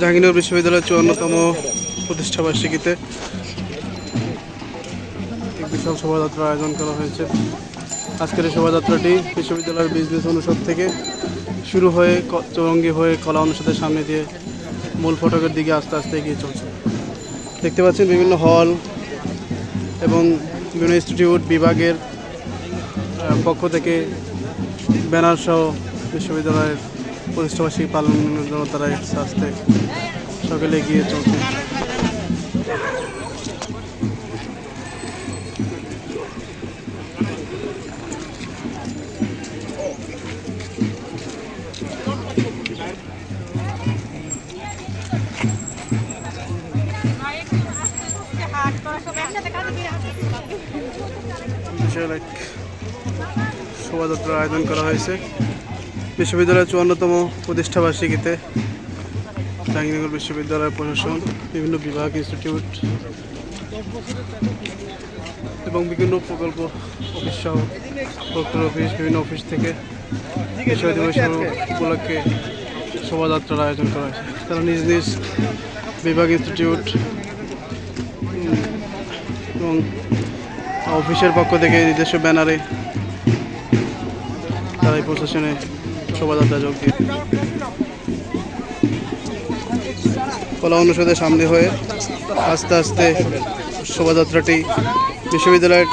জাহাঙ্গীরনগর বিশ্ববিদ্যালয়ের চুয়ান্নতম প্রতিষ্ঠা বার্ষিকীতে বিশাল শোভাযাত্রার আয়োজন করা হয়েছে। আজকের এই শোভাযাত্রাটি বিশ্ববিদ্যালয়ের বিজনেস অনুষদ থেকে শুরু হয়ে চৌরঙ্গি হয়ে কলা অনুষদের সামনে দিয়ে মূল ফটকের দিকে আস্তে আস্তে এগিয়ে চলছে। দেখতে পাচ্ছেন বিভিন্ন হল এবং বিভিন্ন ইনস্টিটিউট বিভাগের পক্ষ থেকে ব্যানার সহ বিশ্ববিদ্যালয়ের প্রতিষ্ঠাবার্ষিকী পালনের জন্য তারা আস্তে সকলে এগিয়ে চলছে। শোভাযাত্রার আয়োজন করা হয়েছে। বিশ্ববিদ্যালয়ের চুয়ান্নতম প্রতিষ্ঠা বার্ষিকীতে জাহাঙ্গীরনগর বিশ্ববিদ্যালয় প্রশাসন, বিভিন্ন বিভাগ, ইনস্টিটিউট এবং বিভিন্ন প্রকল্প অফিস সহ প্রক্টর অফিস, বিভিন্ন অফিস থেকে বিষয় দিবস উপলক্ষে শোভাযাত্রার আয়োজন করা হয়েছে। তারা নিজ নিজ বিভাগ, ইনস্টিটিউট এবং অফিসের পক্ষ থেকে নিজস্ব ব্যানারে তারা এই প্রশাসনে শোভাযাত্রা যোগ দিয়ে কলা অনুষদের সামনে হয়ে আস্তে আস্তে শোভাযাত্রাটি বিশ্ববিদ্যালয়ের